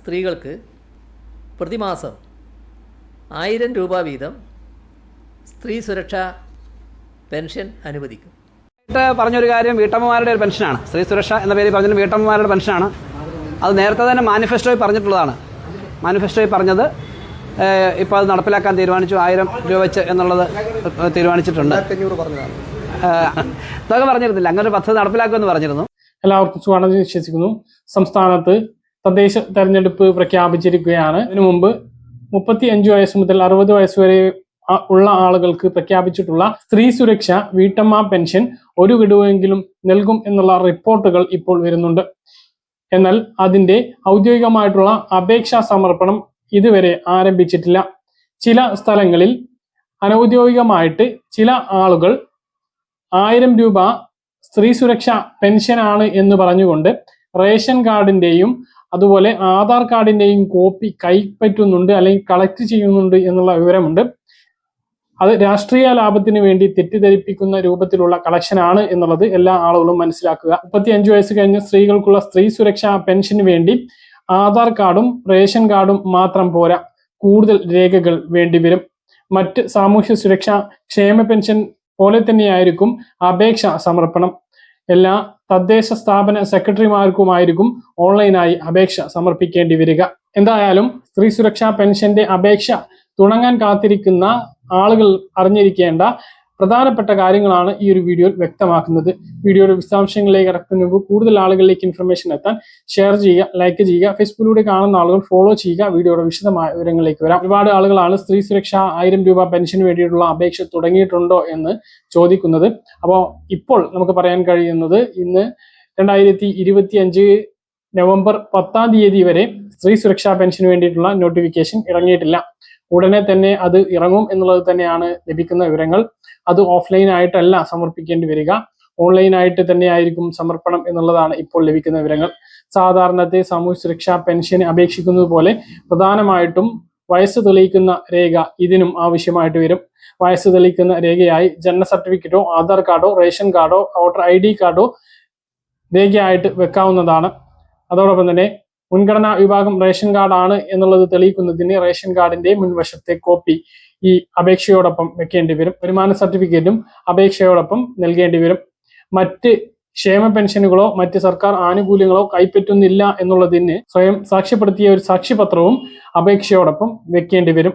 സ്ത്രീകൾക്ക് പ്രതിമാസം ആയിരം രൂപ വീതം സ്ത്രീ സുരക്ഷാ പെൻഷൻ അനുവദിക്കും. പറഞ്ഞൊരു കാര്യം വീട്ടമ്മമാരുടെ ഒരു പെൻഷനാണ്. സ്ത്രീ സുരക്ഷ എന്ന പേരിൽ പറഞ്ഞ വീട്ടമ്മമാരുടെ പെൻഷനാണ്. അത് നേരത്തെ തന്നെ മാനിഫെസ്റ്റോയിൽ പറഞ്ഞിട്ടുള്ളതാണ്. മാനിഫെസ്റ്റോയിൽ പറഞ്ഞത് ഇപ്പോൾ അത് നടപ്പിലാക്കാൻ തീരുമാനിച്ചു. ആയിരം രൂപ വെച്ച് എന്നുള്ളത് തീരുമാനിച്ചിട്ടുണ്ട്. അതൊക്കെ പറഞ്ഞിരുന്നില്ല. അങ്ങനെ ഒരു പദ്ധതി നടപ്പിലാക്കുമെന്ന് പറഞ്ഞിരുന്നു. എല്ലാവർക്കും സുഖമാണെന്ന് വിശ്വസിക്കുന്നു. സംസ്ഥാനത്ത് തദ്ദേശ തെരഞ്ഞെടുപ്പ് പ്രഖ്യാപിച്ചിരിക്കുകയാണ്. ഇതിനു മുമ്പ് മുപ്പത്തി അഞ്ച് വയസ്സ് മുതൽ അറുപത് വയസ്സ് വരെ ഉള്ള ആളുകൾക്ക് പ്രഖ്യാപിച്ചിട്ടുള്ള സ്ത്രീ സുരക്ഷ വീട്ടമ്മ പെൻഷൻ ഒരു ഗഡുവെങ്കിലും നൽകും എന്നുള്ള റിപ്പോർട്ടുകൾ ഇപ്പോൾ വരുന്നുണ്ട്. എന്നാൽ അതിന്റെ ഔദ്യോഗികമായിട്ടുള്ള അപേക്ഷാ സമർപ്പണം ഇതുവരെ ആരംഭിച്ചിട്ടില്ല. ചില സ്ഥലങ്ങളിൽ അനൗദ്യോഗികമായിട്ട് ചില ആളുകൾ ആയിരം രൂപ സ്ത്രീ സുരക്ഷ പെൻഷനാണ് എന്ന് പറഞ്ഞുകൊണ്ട് റേഷൻ കാർഡിന്റെയും അതുപോലെ ആധാർ കാർഡിന്റെയും കോപ്പി കൈപ്പറ്റുന്നുണ്ട് അല്ലെങ്കിൽ കളക്ട് ചെയ്യുന്നുണ്ട് എന്നുള്ള വിവരമുണ്ട്. അത് രാഷ്ട്രീയ ലാഭത്തിന് വേണ്ടി തെറ്റിദ്ധരിപ്പിക്കുന്ന രൂപത്തിലുള്ള കളക്ഷനാണ് എന്നുള്ളത് എല്ലാ ആളുകളും മനസ്സിലാക്കുക. മുപ്പത്തി അഞ്ചു വയസ്സ് കഴിഞ്ഞ സ്ത്രീകൾക്കുള്ള സ്ത്രീ സുരക്ഷാ പെൻഷന് വേണ്ടി ആധാർ കാർഡും റേഷൻ കാർഡും മാത്രം പോരാ. കൂടുതൽ രേഖകൾ വേണ്ടിവരും. മറ്റ് സാമൂഹ്യ സുരക്ഷാ ക്ഷേമ പെൻഷൻ പോലെ തന്നെയായിരിക്കും അപേക്ഷ സമർപ്പണം. എല്ലാ തദ്ദേശ സ്ഥാപന സെക്രട്ടറിമാർക്കുമായിരിക്കും ഓൺലൈനായി അപേക്ഷ സമർപ്പിക്കേണ്ടി വരിക. എന്തായാലും സ്ത്രീ സുരക്ഷാ പെൻഷന്റെ അപേക്ഷ തുടങ്ങാൻ കാത്തിരിക്കുന്ന ആളുകൾ അറിഞ്ഞിരിക്കേണ്ട പ്രധാനപ്പെട്ട കാര്യങ്ങളാണ് ഈ ഒരു വീഡിയോയിൽ വ്യക്തമാക്കുന്നത്. വീഡിയോയുടെ വിശദാംശങ്ങളിലേക്ക് കിടക്കുന്ന മുമ്പ് കൂടുതൽ ആളുകളിലേക്ക് ഇൻഫർമേഷൻ എത്താൻ ഷെയർ ചെയ്യുക ലൈക്ക് ചെയ്യുക ഫേസ്ബുക്കിലൂടെ കാണുന്ന ആളുകൾ ഫോളോ ചെയ്യുക. വീഡിയോയുടെ വിശദമായ വിവരങ്ങളിലേക്ക് വരാം. ഒരുപാട് ആളുകളാണ് സ്ത്രീ സുരക്ഷ ആയിരം രൂപ പെൻഷന് വേണ്ടിയിട്ടുള്ള അപേക്ഷ തുടങ്ങിയിട്ടുണ്ടോ എന്ന് ചോദിക്കുന്നത്. അപ്പോൾ ഇപ്പോൾ നമുക്ക് പറയാൻ കഴിയുന്നത് ഇന്ന് രണ്ടായിരത്തി നവംബർ പത്താം തീയതി വരെ സ്ത്രീ സുരക്ഷാ പെൻഷന് വേണ്ടിയിട്ടുള്ള നോട്ടിഫിക്കേഷൻ ഇറങ്ങിയിട്ടില്ല. ഉടനെ തന്നെ അത് ഇറങ്ങും എന്നുള്ളത് തന്നെയാണ് ലഭിക്കുന്ന വിവരങ്ങൾ. അത് ഓഫ്ലൈൻ ആയിട്ടല്ല സമർപ്പിക്കേണ്ടി വരിക. ഓൺലൈനായിട്ട് തന്നെയായിരിക്കും സമർപ്പണം എന്നുള്ളതാണ് ഇപ്പോൾ ലഭിക്കുന്ന വിവരങ്ങൾ. സാധാരണത്തെ സാമൂഹ്യ സുരക്ഷാ പെൻഷന് അപേക്ഷിക്കുന്നത് പോലെ പ്രധാനമായിട്ടും വയസ്സ് തെളിയിക്കുന്ന രേഖ ഇതിനും ആവശ്യമായിട്ട് വരും. വയസ്സ് തെളിയിക്കുന്ന രേഖയായി ജനന സർട്ടിഫിക്കറ്റോ ആധാർ കാർഡോ റേഷൻ കാർഡോ വോട്ടർ ഐ ഡി കാർഡോ രേഖയായിട്ട് വെക്കാവുന്നതാണ്. അതോടൊപ്പം തന്നെ മുൻഗണനാ വിഭാഗം റേഷൻ കാർഡ് ആണ് എന്നുള്ളത് തെളിയിക്കുന്നതിന് റേഷൻ കാർഡിന്റെ മുൻവശത്തെ കോപ്പി ഈ അപേക്ഷയോടൊപ്പം വെക്കേണ്ടി വരും. വരുമാന സർട്ടിഫിക്കറ്റും അപേക്ഷയോടൊപ്പം നൽകേണ്ടി വരും. മറ്റ് ക്ഷേമ പെൻഷനുകളോ മറ്റ് സർക്കാർ ആനുകൂല്യങ്ങളോ കൈപ്പറ്റുന്നില്ല എന്നുള്ളതിന് സ്വയം സാക്ഷ്യപ്പെടുത്തിയ ഒരു സാക്ഷ്യപത്രവും അപേക്ഷയോടൊപ്പം വെക്കേണ്ടി വരും.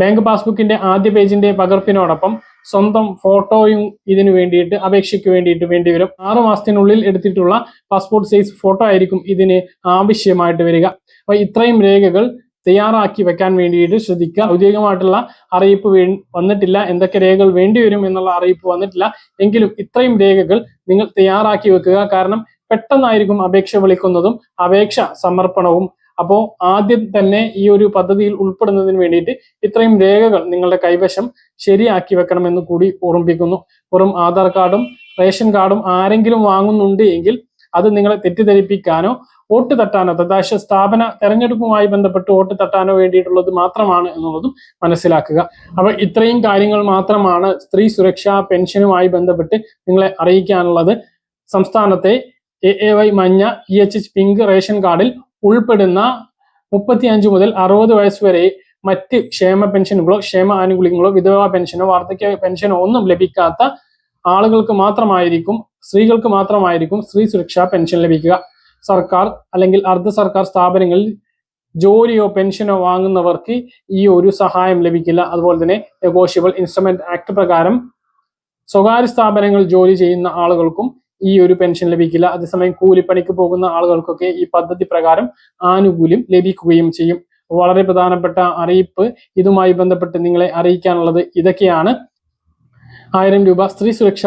ബാങ്ക് പാസ്ബുക്കിന്റെ ആദ്യ പേജിന്റെ പകർപ്പിനോടൊപ്പം സ്വന്തം ഫോട്ടോയും ഇതിനു വേണ്ടിയിട്ട് അപേക്ഷയ്ക്ക് വേണ്ടിയിട്ട് വേണ്ടി വരും. ആറു മാസത്തിനുള്ളിൽ എടുത്തിട്ടുള്ള പാസ്പോർട്ട് സൈസ് ഫോട്ടോ ആയിരിക്കും ഇതിന് ആവശ്യമായിട്ട് വരിക. അപ്പോൾ ഇത്രയും രേഖകൾ തയ്യാറാക്കി വെക്കാൻ വേണ്ടിയിട്ട് ശ്രദ്ധിക്കുക. ഔദ്യോഗികമായിട്ടുള്ള അറിയിപ്പ് വന്നിട്ടില്ല എന്തൊക്കെ രേഖകൾ വേണ്ടിവരും എന്നുള്ള അറിയിപ്പ് വന്നിട്ടില്ല. എങ്കിലും ഇത്രയും രേഖകൾ നിങ്ങൾ തയ്യാറാക്കി വെക്കുക. കാരണം പെട്ടെന്നായിരിക്കും അപേക്ഷ വിളിക്കുന്നതും അപേക്ഷ സമർപ്പണവും അപ്പോൾ ആദ്യം തന്നെ ഈ ഒരു പദ്ധതിയിൽ ഉൾപ്പെടുന്നതിന് വേണ്ടിയിട്ട് ഇത്രയും രേഖകൾ നിങ്ങളുടെ കൈവശം ശരിയാക്കി വെക്കണമെന്ന് കൂടി ഓർമ്മിപ്പിക്കുന്നു. വെറും ആധാർ കാർഡും റേഷൻ കാർഡും ആരെങ്കിലും വാങ്ങുന്നുണ്ട് എങ്കിൽ അത് നിങ്ങളെ തെറ്റിദ്ധരിപ്പിക്കാനോ വോട്ട് തട്ടാനോ തദ്ദേശ സ്ഥാപന തെരഞ്ഞെടുപ്പുമായി ബന്ധപ്പെട്ട് വോട്ട് തട്ടാനോ വേണ്ടിയിട്ടുള്ളത് മാത്രമാണ് എന്നുള്ളതും മനസ്സിലാക്കുക. അപ്പോൾ ഇത്രയും കാര്യങ്ങൾ മാത്രമാണ് സ്ത്രീ സുരക്ഷാ പെൻഷനുമായി ബന്ധപ്പെട്ട് നിങ്ങളെ അറിയിക്കാനുള്ളത്. സംസ്ഥാനത്തെ എ എ വൈ മഞ്ഞ E H H pink ration കാർഡിൽ ഉൾപ്പെടുന്ന മുപ്പത്തി അഞ്ച് മുതൽ അറുപത് വയസ്സ് വരെ മറ്റ് ക്ഷേമ പെൻഷനുകളോ ക്ഷേമ ആനുകൂല്യങ്ങളോ വിധവാ പെൻഷനോ വാർദ്ധക്യ പെൻഷനോ ഒന്നും ലഭിക്കാത്ത ആളുകൾക്ക് മാത്രമായിരിക്കും സ്ത്രീകൾക്ക് മാത്രമായിരിക്കും സ്ത്രീ സുരക്ഷാ പെൻഷൻ ലഭിക്കുക. സർക്കാർ അല്ലെങ്കിൽ അർദ്ധ സർക്കാർ സ്ഥാപനങ്ങളിൽ ജോലിയോ പെൻഷനോ വാങ്ങുന്നവർക്ക് ഈ ഒരു സഹായം ലഭിക്കില്ല. അതുപോലെ തന്നെ നെഗോഷ്യബിൾ ഇൻസ്ട്രുമെന്റ് ആക്ട് പ്രകാരം സ്വകാര്യ സ്ഥാപനങ്ങളിൽ ജോലി ചെയ്യുന്ന ആളുകൾക്കും ഈ ഒരു പെൻഷൻ ലഭിക്കില്ല. അതേസമയം കൂലിപ്പണിക്ക് പോകുന്ന ആളുകൾക്കൊക്കെ ഈ പദ്ധതി പ്രകാരം ആനുകൂല്യം ലഭിക്കുകയും ചെയ്യും. വളരെ പ്രധാനപ്പെട്ട അറിയിപ്പ്. ഇതുമായി ബന്ധപ്പെട്ട് നിങ്ങളെ അറിയിക്കാനുള്ളത് ഇതൊക്കെയാണ്. ആയിരം രൂപ സ്ത്രീ സുരക്ഷ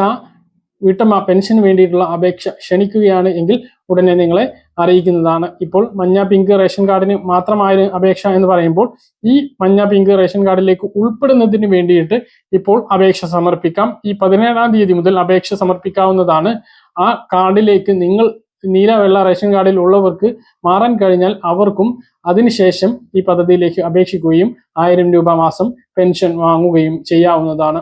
വീട്ടമ്മ പെൻഷന് വേണ്ടിയിട്ടുള്ള അപേക്ഷ ക്ഷണിക്കുകയാണ് എങ്കിൽ ഉടനെ നിങ്ങളെ അറിയിക്കുന്നതാണ്. ഇപ്പോൾ മഞ്ഞ പിങ്ക് റേഷൻ കാർഡിന് മാത്രമായ അപേക്ഷ എന്ന് പറയുമ്പോൾ ഈ മഞ്ഞ പിങ്ക് റേഷൻ കാർഡിലേക്ക് ഉൾപ്പെടുന്നതിന് വേണ്ടിയിട്ട് ഇപ്പോൾ അപേക്ഷ സമർപ്പിക്കാം. ഈ പതിനേഴാം തീയതി മുതൽ അപേക്ഷ സമർപ്പിക്കാവുന്നതാണ്. ആ കാർഡിലേക്ക് നിങ്ങൾ നീല വെള്ള റേഷൻ കാർഡിൽ ഉള്ളവർക്ക് മാറാൻ കഴിഞ്ഞാൽ അവർക്കും അതിനുശേഷം ഈ പദ്ധതിയിലേക്ക് അപേക്ഷിക്കുകയും ആയിരം രൂപ മാസം പെൻഷൻ വാങ്ങുകയും ചെയ്യാവുന്നതാണ്.